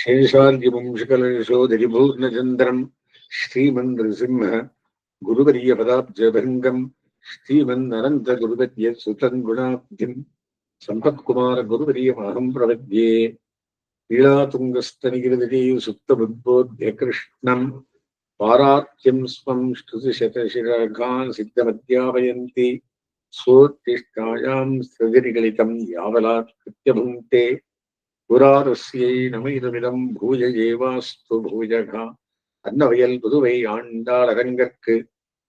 சேஷார்கிவம்சகலேஷோதிரிபூர்ணச்சந்திரம் ஸ்ரீமன் நிருசிம்ம குருவரிய பதாப்ஜபங்கம் ஸ்ரீமன் அனந்த குருவத்ய சுதங்குணாப்திம் சம்பத்குமார குருவரியமாகம் பிரவத்யே லீலாதுங்கஸ்தனிகிருதி சுத்தபுத்போத்ய கிருஷ்ணம் பாராத்யம் ஸ்வம் ஸ்ருதிசதசிரகான் சித்தமத்யாபயந்தி சோத்திஷ்டாயாம் ஸ்திருதிரிகளிதம் யாவலாத் கிருத்தியபுங்கே புராரஸ்யை நமைதமிதம் பூஜ ஏவாஸ்து பூஜகா. அன்னவயல் புதுவை ஆண்டாள் அரங்கற்கு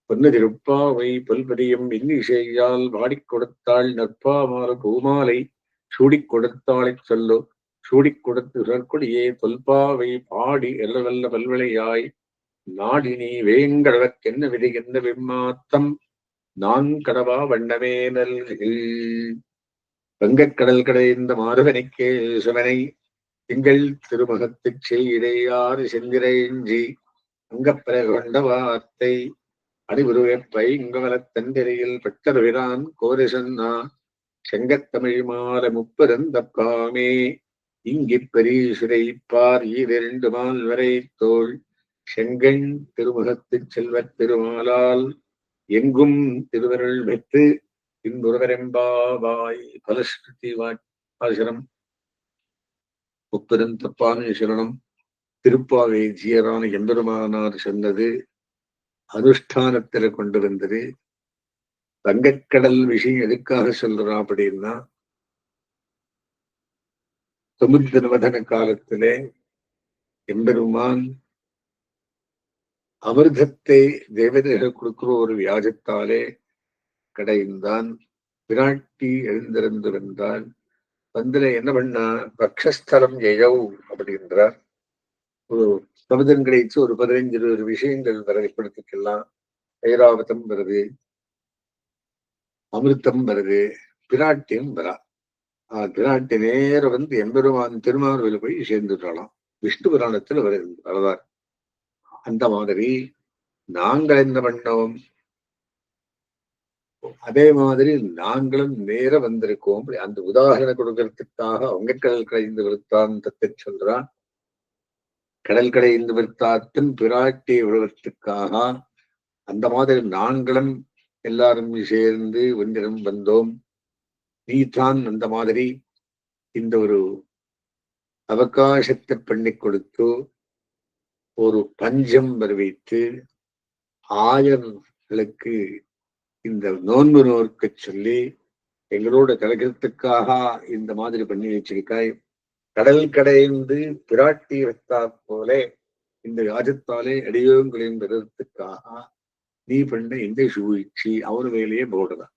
பொன்னதிருப்பாவை பல்பதியம் இன்னிசேயால் வாடிக் கொடுத்தாள் நற்பாமாறு பூமாலை. சூடிக் கொடுத்தாளைச் சொல்லு. சூடிக் கொடுத்து சொற்கொடியே தொல்பாவை பாடி எல்லவல்ல பல்வளையாய் நாடினி வேங்கடவற்கென்ன விதி என்ன விம்மாத்தம் நான் கடவா வண்ணமே நல்கு வங்கக்கடல் கடைந்த மாறுவனைக்கே சிவனை திங்கள் திருமகத்துச் செய்யாறு செந்திரஞ்சி அங்கப்பெற கொண்ட வார்த்தை அடிபுருவேப்பை இங்கவலத் தந்திரையில் கோரிசன்னா செங்கத்தமிழ் மால முப்பெருந்தப்பாமே இங்கிப் பரீசுரை பார் ஈரிரண்டு மால் வரை தோல் செங்கண் திருமுகத்துச் செல்வத் திருமாலால் எங்கும் திருவருள் பெற்று பின்புறவரெம்பாவாய் பலஸ்ருதி வாசரம் முப்பெரும் தப்பான சரணம் திருப்பாவை ஜீயரான எம்பெருமானார் சொன்னது அனுஷ்டானத்தில் கொண்டு வந்தது வங்கக்கடல் விஷயம் எதுக்காக சொல்றா அப்படின்னா சமுத்திரவதன காலத்திலே எம்பெருமான் அமிர்தத்தை தேவதைகள் கொடுக்கிற ஒரு வியாஜத்தாலே கடைந்தான் பிராட்டி எழுந்திருந்து வந்தால் வந்தில என்ன பண்ணா பக்ஷஸ்தலம் எழவு அப்படின்றார். ஒரு சமுதிரம் கிடைத்து ஒரு பதினைஞ்சு இருபது விஷயங்கள் வரைப்படுத்திக்கலாம் ஐராவதம் வருது அமிர்தம் வருது பிராட்டியும் வரா. ஆஹ் பிராட்டி நேர வந்து எம்பெருமான் திருமார்வில் போய் சேர்ந்துட்டாலாம் விஷ்ணு புராணத்தில் வர வரதார். அந்த மாதிரி நாங்கள் என்ன பண்ணோம்? அதே மாதிரி நாங்களும் நேர வந்திருக்கோம். அந்த உதாரணம் கொடுக்கறதுக்காக அவங்க கடல் கடைந்து விருத்தாந்தத்தை சொல்றான். கடல் கடைந்து விருத்தாத்தின் பிராட்டி விழுவதற்காக அந்த மாதிரி நாங்களும் எல்லாரும் சேர்ந்து ஒன்றிடம் வந்தோம். நீ தான் அந்த மாதிரி இந்த ஒரு அவகாசத்தை பண்ணி கொடுத்து ஒரு பஞ்சம் வருவித்து ஆயர்களுக்கு இந்த நோன்பு நோர்க்க சொல்லி எங்களோட கலகத்துக்காக இந்த மாதிரி பண்ணி வச்சிருக்காய். கடல் கடைந்து பிராட்டி வைத்தா போல இந்த ராஜத்தாலே அடியோங்களையும் பெறத்துக்காக நீ பண்ண இந்த சூழ்ச்சி அவனு வேலையே போடுதான்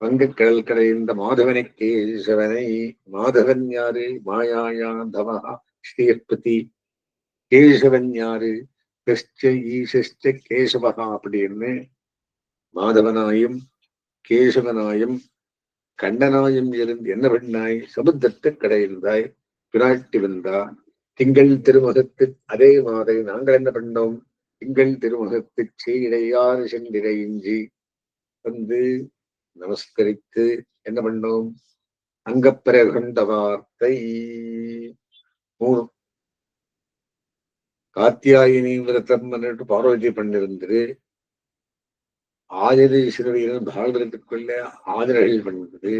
வங்கக்கடல் கடைந்த மாதவனை கேசவனை மாதவன் யாரு? மாயாயா தவா ஸ்ரீபதி கேசவன் யாரு? கஷ்ட ஈசஸ்ட கேசவகா அப்படின்னு மாதவனாயும் கேசவனாயும் கண்டனாயும் இருந்து என்ன பண்ணாய்? சமுத்திரத்தை கடையிருந்தாய் பிராட்டி வந்தா. திங்கள் திருமுகத்து அதே மாதிரி நாங்கள் என்ன பண்ணோம்? திங்கள் திருமுகத்து சீடையார் சென்றிரைஞ்சி வந்து நமஸ்கரித்து என்ன பண்ணோம்? அங்கப்பெற கொண்ட வார்த்தை மூணு. காத்தியாயினி விரதம் பண்ணிட்டு பார்வதி பண்ணிருந்தது ஆதிரி சிறுவையில் கொள்ள ஆதிரர்கள் பண்ணது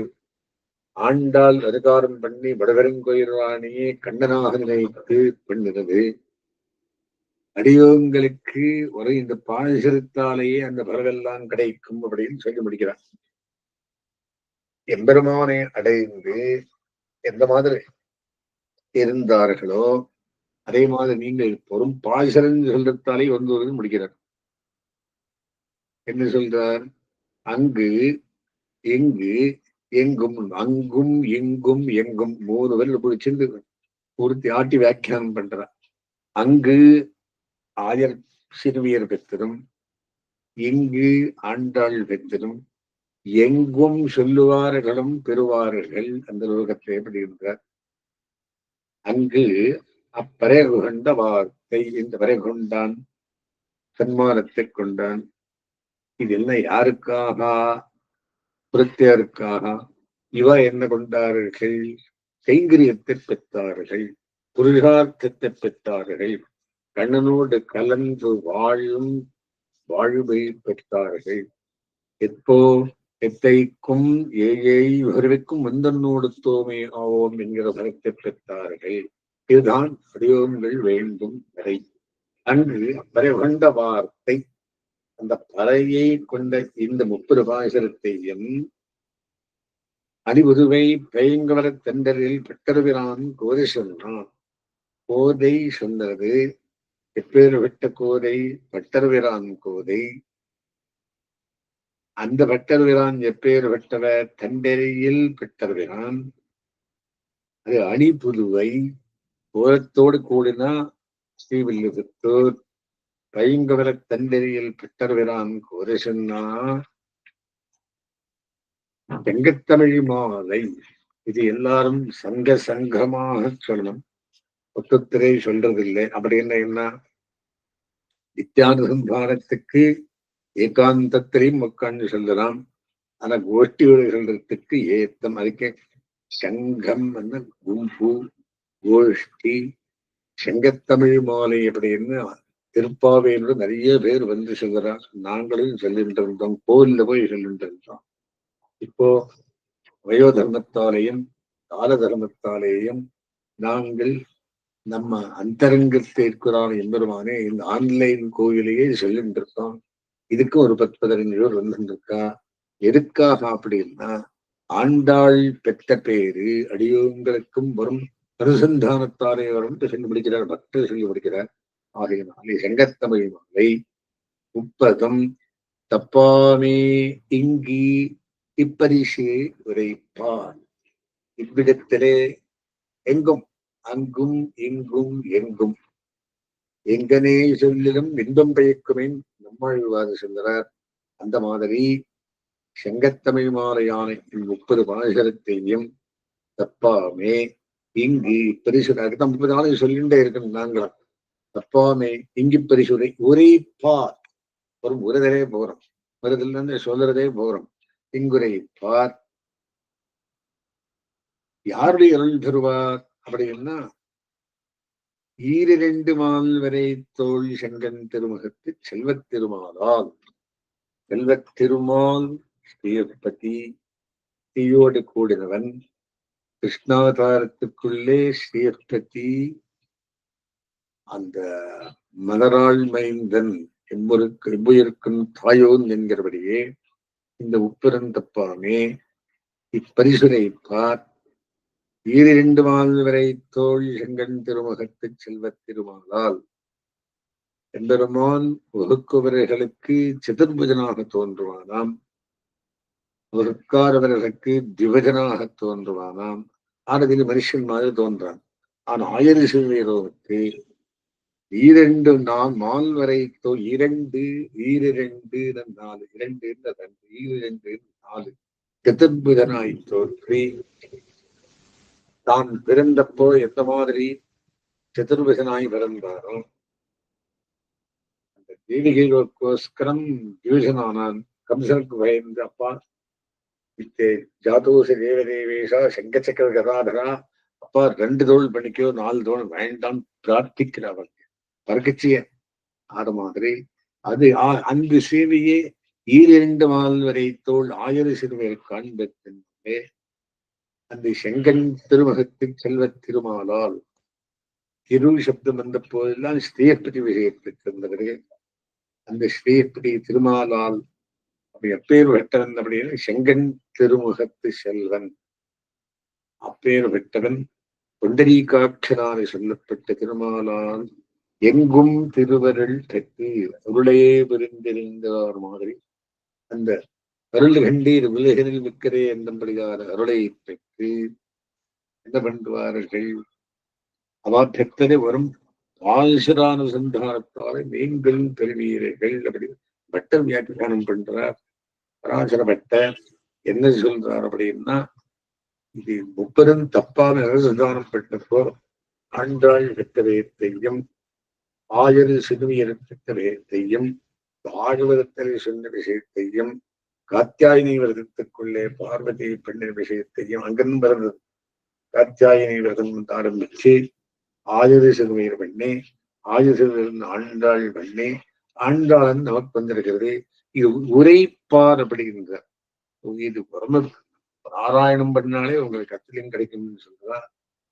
ஆண்டாள் அதிகாரம் பண்ணி வடவரங்கோயிலானியே கண்ணனாக நினைத்து பண்ணுகிறது அடியோங்களுக்கு ஒரு இந்த பாழசிறுத்தாலேயே அந்த பலவெல்லாம் கிடைக்கும் அப்படின்னு சொல்லி முடிக்கிறார் எம்பெருமானை அடைந்து எந்த மாதிரி இருந்தார்களோ அதே மாதிரி நீங்கள் பொறும் பாய்சரன் சொல்றதாலே வந்து முடிக்கிறார். என்ன சொல்றார்? அங்கு எங்கு எங்கும் அங்கும் எங்கும் எங்கும் மூணு பேர் பிடிச்சிருந்து ஒருத்தி ஆட்டி வியாக்கியானம் பண்றார். அங்கு ஆயர் சிறுவியர் பெத்தரும் எங்கு ஆண்டாள் பெத்தரும் எங்கும் சொல்லுவார்களும் பெறுவார்கள் அந்த லோகத்தை எப்படி இருந்தார் அங்கு அப்பறை கொண்ட வார்த்தை இந்த வரை கொண்டான் சன்மானத்தை கொண்டான். இதெல்லாம் யாருக்காக? புரத்தியாருக்காக இவ என்ன கொண்டார்கள்? கைங்கரியத்தை பெற்றார்கள் புருஷார்த்தத்தை பெற்றார்கள் கண்ணனோடு கலந்து வாழும் வாழ்வை பெற்றார்கள். எப்போ எத்தைக்கும் ஏழை வருவிக்கும் வந்தனோடு தோமை ஆவோம் என்கிற பலத்தை பெற்றார்கள். இதுதான் அடியோங்கள் வேண்டும் வரை. அன்று அவரை கொண்ட வார்த்தை அந்த பறையை கொண்ட இந்த முப்பது பாசரத்தையும் அடிவுருவை பயங்கர தெண்டரில் பெற்றவிரான் கோதை சொன்னான். கோதை சொன்னது எப்பேர் விட்ட கோதை? பட்டர்விரான் கோதை. அந்த பட்டர்விரான் எப்பேர் விட்டவ தண்டரையில் பெற்றவிரான் அது அணி புதுவை கோலத்தோடு கூடினா ஸ்ரீவில்லிபுத்தூர் பைங்கவர தண்டரியில் பெற்றவிரான் கோதை சொன்னா செங்கத்தமிழ் மாலை இது எல்லாரும் சங்க சங்கமாக சொல்லணும். ஒத்துத்திரை சொல்றதில்லை. அப்படி என்ன என்ன? நித்தியானுசந்தானத்துக்கு ஏகாந்தத்திலையும் உட்காந்து சொல்லலாம் ஆனா கோஷ்டியோட சொல்றதுக்கு ஏத்தம். அதுக்கே சங்கம் என்ன? கும்பு கோஷ்டி செங்கத்தமிழ் மாலை அப்படின்னு திருப்பாவையில நிறைய பேர் வந்து சொல்கிறார் நாங்களும் சொல்லிட்டு இருந்தோம் கோவில்ல போய் சொல்லிட்டு இருந்தோம் இப்போ வயோ தர்மத்தாலேயும் கால தர்மத்தாலேயும் நாங்கள் நம்ம அந்தரங்கத்தை இருக்கிறான் என்பதுமானே இந்த ஆன்லைன் கோயிலையே சொல்லிட்டு இருக்கோம் இதுக்கும் ஒரு பத்து பதினஞ்சு பேர் வந்துருக்கா இருக்கா எதுக்காக அப்படின்னா ஆண்டாள் பெற்ற பேரு அடியோங்களுக்கும் வரும் அனுசந்தானத்தாலே வரும் சொல்லி முடிக்கிறார் பக்தர் சொல்லி முடிக்கிறார். ஆகையினாலே செங்கத்தமிழ் மாலை முப்பதம் தப்பாமே இங்கி இப்பரிசே உரைப்பான். இவ்விடத்திலே எங்கும் அங்கும் இங்கும் எங்கும். எங்கனே சொல்லிலும் இன்பம் பயக்குமே நம்மாழ்வாது சொல்கிறார். அந்த மாதிரி செங்கத்தமிழ் மாலையான முப்பது பாசரத்தையும் தப்பாமே இங்கு பரிசுரை அடுத்த முப்பது நாளைக்கு சொல்லிண்டே இருக்கணும் நாங்களும். தப்பாமே இங்கு பரிசுரை ஒரே பார். ஒரு உரதலே போறோம் வருதுல இருந்து சொல்றதே போறோம் இங்குரை பார். யாருடைய அருள் தருவார்? அப்படின்னா ஈரிரண்டு மால் வரை தோல் செங்கன் திருமுகத்து செல்வத் திருமாலால். செல்வத் திருமால் ஸ்ரீபதி ஸ்ரீயோடு கூடினவன் கிருஷ்ணாவதாரத்துக்குள்ளே ஸ்ரீபதி அந்த மலராள் மைந்தன் எம்பொருக்கு எம்புயிருக்கும் தாயோன் என்கிறபடியே இந்த உப்பிரந்தப்பாமே இப்பரிசுரைப்பார் ஈரிரண்டு மால் வரை தோல் செங்கன் திருமுகத்து செல்வத் திருமாலால் எம்பெருமான் வகுக்குவர்களுக்கு சதுர்புஜனாக தோன்றுவானாம். வகுக்காரவர்களுக்கு திவஜனாக தோன்றுவானாம். ஆனதில் மனுஷன் மாதிரி தோன்றான். ஆனால் ஆயிர ஈரெண்டு நான் மால் வரை இரண்டு ஈரிரண்டு நாலு இரண்டு ரெண்டு ஈரிரண்டு நாலு. சதுர்புஜனாய் தோற்றி தான் பிறந்தப்போ எந்த மாதிரி சதுர்புஜனாய் பிறந்தாரோ அந்த தேவிகைகளுக்கோஸ்கரம் டிவிஷனானான் கம்சனுக்கு பயந்து அப்பா இத்தே ஜாதோச தேவதேவேஷா சங்கச்சக்கர கதாதரா அப்பா ரெண்டு தோல் பண்ணிக்கோ நாலு தோல் வேண்டாம் பிரார்த்திக்கிறவன் பறக்கச்சிய ஆறு மாதிரி. அது அந்த சேவையே ஈரிரண்டு மால் வரை தோல் ஆயிர சிறுவர் காண்பே அந்த செங்கன் திருமகத்தின் செல்வ திருமாலால் திரு சப்தம் வந்த போதெல்லாம் ஸ்ரீயப்பதி விஷயத்திற்கு அந்த ஸ்ரீயப்பதி திருமாலால் அப்படி எப்பேர் பெற்றவன் அப்படின்னு செங்கன் திருமுகத்து செல்வன். அப்பேர் பெற்றவன் பொண்டரீகாட்சனாரை சொல்லப்பட்ட திருமாலால் எங்கும் திருவருள் தெற்கு அருளே விருந்திருந்தார் மாதிரி. அந்த அருள் கண்டீர் உலகில் மிக்கரே என்றபடியார் அருளை பெற்று என்ன பண்ணுவார்கள்? அவர் பெற்றதை வரும் ஆசிரானுசந்தானத்தாலே நீங்கள் பெறுவீர்கள் அப்படி பட்டர் வியாக்கியானம் பண்றார். பராசர பட்டர் என்ன சொல்றார் அப்படின்னா இது முப்பெரும் தப்பான அனுசந்தானம் பட்டப்போ ஆண்டாள் தெய்யம் தெய்யம் சிறுமி சிறுமியர் தெய்யம் பாகவதத்தில் சொன்ன விஷயத்தையும் காத்தியாயினி விரதத்துக்குள்ளே பார்வதி பெண்ணின் விஷயத்தையும் அங்கிருந்து பிறந்தது. காத்தியாயினி விரதம் ஆரம்பிச்சு ஆயுத சிறுமையர் பண்ணே ஆயுத ஆண்டாள் பண்ணே ஆண்டாளன் நமக்கு வந்திருக்கிறது. இது உரைப்பார் அப்படிங்கிற இது பிரம்ம பாராயணம் பண்ணாலே உங்களுக்கு கத்திலையும் கிடைக்கும்னு சொல்றா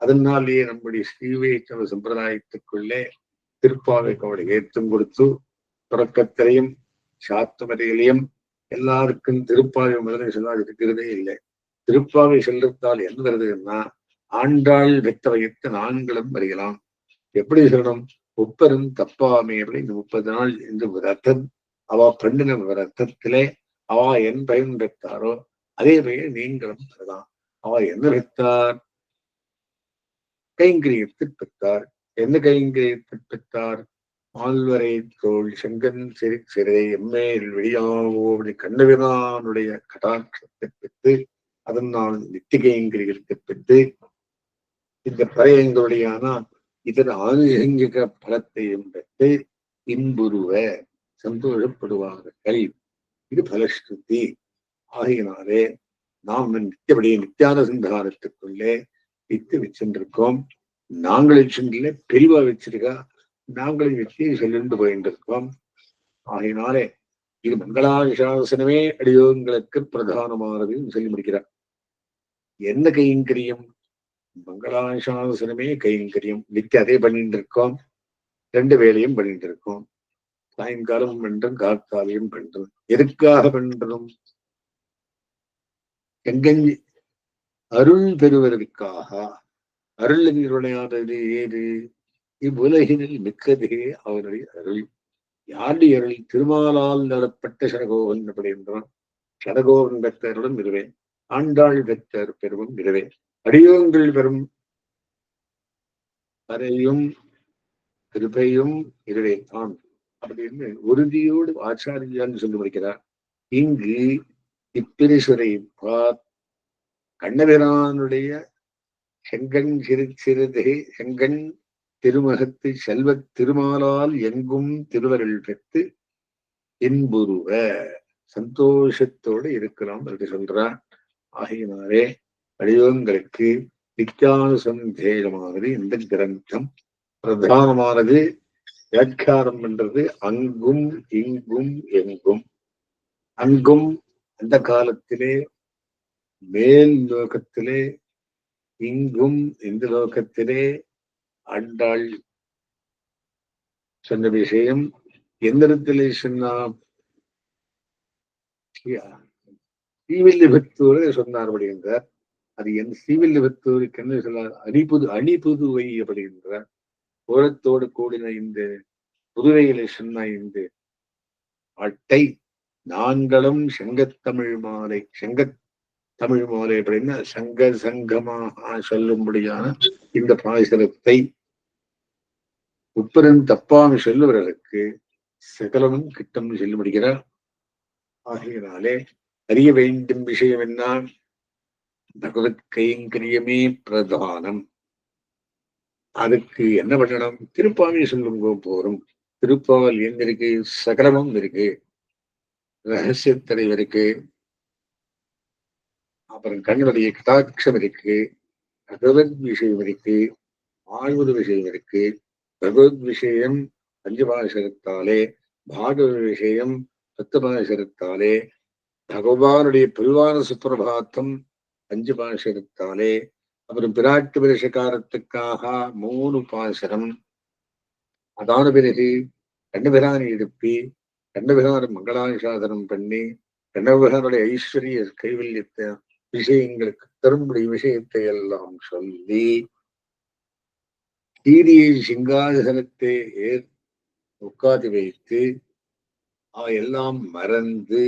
அதனாலேயே நம்முடைய ஸ்ரீவைஷ்ணவ சம்பிரதாயத்துக்குள்ளே திருப்பாவை கவலை ஏற்றம் கொடுத்து தொடக்கத்திலையும் சாத்துமரையிலையும் எல்லாருக்கும் திருப்பாவை முதலை சொன்னால் இருக்கிறதே இல்லை. திருப்பாவை செல்லத்தால் என்ன வருதுன்னா ஆண்டாள் வெத்த வைத்து நான்களும் வருகலாம் எப்படி சொல்லணும்? முப்பெரும் தப்பாமே இந்த முப்பது நாள் இந்த ரத்தம் அவ பண்ணின ரத்தத்திலே அவ என் பயன் பெற்றாரோ அதே மாதிரி நீங்களும் பெறலாம். அவ என்ன பெற்றார்? கைங்கரியத்தில் பெற்றார். என்ன கைங்கரியத்தை பெற்றார் ஆழ்வரை தோல் செங்கன் சிறு சிறை எம்மேல் வெளியாவோடி கண்ணவிரானுடைய கடாட்சத்தை பெற்று அதனால் நித்திகைங்கிரியத்தை பெற்று இந்த பழையங்களுடையான இதன் ஆனுஷங்கிக பலத்தையும் பெற்று இன்புருவ சந்தோஷப்படுவார்கள். இது பலஸ்ருதி. ஆகியனாலே நாம் நித்தியபடி நித்தியான சந்தானத்துக்குள்ளே வித்து வச்சிருக்கோம் நாங்களே சென்றில பெரிவா வச்சிருக்கா? நாங்களும் வச்சு செல்லிருந்து போயின்றிருக்கோம் ஆகையினாலே இது மங்களாசாசனமே அடியோகங்களுக்கு பிரதானமானது சொல்லி முடிக்கிறார். என்ன கைங்கரியம் மங்களாசாசனமே கைங்கரியம் நித்திய அதே பண்ணிட்டு இருக்கோம். ரெண்டு வேலையும் பண்ணிட்டு இருக்கோம். சாயங்காலம் பண்றோம் காத்தாலையும் பண்றோம் எதுக்காக பண்றோம் எங்கஞ்சி அருள் பெறுவதற்காக அருள் ஏது? இவ்வுலகினில் மிக்கதே அவனுடைய அருள். யாருடைய அருள்? திருமாலால் நடப்பட்ட சடகோவன் அப்படின்றான் சடகோவன் பெற்றருடன் இருவேன் ஆண்டாள் பெற்ற பெருவும் இருவேன் அடியோங்கள் பெறும் அறையும் கிருபையும் இருவேன் ஆம். அப்படின்னு உறுதியோடு ஆச்சாரியான்னு சொல்லி முடிக்கிறார். இங்கு இப்பிரிசுரை பார் கண்ணபிரானுடைய செங்கன் சிறு சிறுதே செங்கன் திருமகத்து செல்வ திருமாலால் எங்கும் திருவருள் பெற்று இன்புருவ சந்தோஷத்தோடு இருக்கலாம் என்று சொல்றார் ஆகையினாலே வடிவங்களுக்கு நித்தியானுசந்தேகமானது இந்த கிரந்தம் பிரதானமானது. வியாக்காரம் பண்றது அங்கும் இங்கும் எங்கும். அங்கும் அந்த காலத்திலே மேல் லோகத்திலே இங்கும் இந்த லோகத்திலே அண்டாள் சொன்ன விஷயம். எந்திரத்திலே சொன்னா ஸ்ரீவில்லிபுத்தூர் சொன்னார் அப்படின்றார் அது என் ஸ்ரீவில்லிபுத்தூருக்கு என்ன சொல்ல அணிபுது அணிபுதுவை அப்படின்றார் ஓரத்தோடு கூடின இந்த புதுவையிலே சொன்ன இந்த அட்டை நான்களும் செங்கத்தமிழ் மாலை செங்கத் தமிழ் மாலை அப்படின்னா சங்க சங்கமாக சொல்லும்படியான இந்த பாசனத்தை உப்பரன் தப்பாமி சொல்லுவர்களுக்கு சகலமும் கிட்டம் சொல்லும்படுகிறார். ஆகையினாலே அறிய வேண்டும் விஷயம் என்ன பகவத் கைங்கரியமே பிரதானம். அதுக்கு என்ன பண்ணணும்? திருப்பாமி சொல்லும் போறோம். திருப்பாவல் எங்க இருக்கு சகலமும் இருக்கு. ரகசிய தலைவருக்கு அப்புறம் கண்ணுடைய கடாட்சம் இருக்கு பகவத் விஷயம் இருக்கு ஆழ்வது விஷயம் இருக்கு. பகவத் விஷயம் பஞ்சபாசகத்தாலே பாகவத விஷயம் பத்துபாசகத்தாலே பகவானுடைய பிரிவான சுப்பிரபாத்தம் பஞ்சபாசகத்தாலே அப்புறம் பிராட்டு பிரசகாரத்துக்காக மூணு பாசனம் அதான பிறகு கண்ணபிரானை எழுப்பி கண்ணபிரான மங்களாசாதனம் பண்ணி கண்ணபிரானுடைய ஐஸ்வர்ய கைவல்யத்தை விஷயங்களுக்கு தரும்படி விஷயத்தை எல்லாம் சொல்லி கீரியை சிங்காசனத்தை ஏற் உட்காந்து வைத்து எல்லாம் மறந்து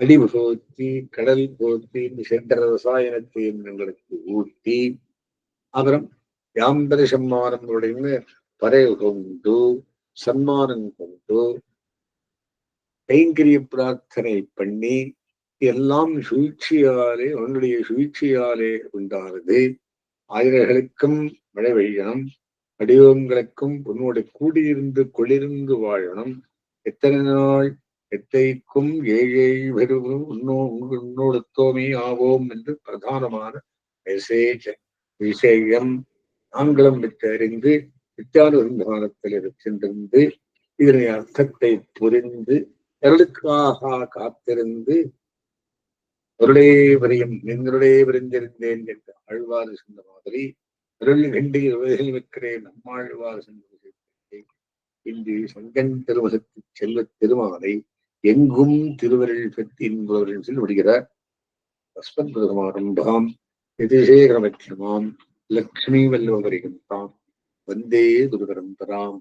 அடி போத்தி கடல் போத்தி சென்ற ரசாயனத்தை எங்களுக்கு ஊட்டி அப்புறம் யாம்பர சம்மானம் அப்படின்னு பறை கொண்டு சன்மானம் கொண்டு கைங்கரிய பிரார்த்தனை பண்ணி எல்லாம் சூழ்ச்சியாலே அவனுடைய சூழ்ச்சியாலே உண்டானது. ஆயிரர்களுக்கும் மழை பெய்யணும். வடிவங்களுக்கும் உன்னோட கூடியிருந்து குளிர்ந்து வாழணும். எத்தனை நாள் எத்தைக்கும் ஏழை பெருவும் உன்னோடு தோமி ஆவோம் என்று பிரதானமான மெசேஜ் விஷயம் ஆங்கிலம் விட்டறிந்து வித்தியானுசந்தானத்தில் சென்றிருந்து இதனை அர்த்தத்தை புரிந்து அருளுக்காக காத்திருந்து அருளே வரையும் நின்றுடே விரைந்திருந்தேன் என்று ஆழ்வாறு சென்ற மாதிரி அருள் கண்டு உலகில் வைக்கிறேன் நம்மாழ்வாறு சென்று இன்று சங்கன் திருமசத்து செல்வ திருமாலை எங்கும் திருவருள் பெற்று என்பவர்கள் சொல்லி விடுகிறார். அஸ்மத் பிரதமாரம்பாம் எதிசேகரமட்சமாம் லக்ஷ்மி வல்லவரிகந்தாம் வந்தே குருபரம்பராம்.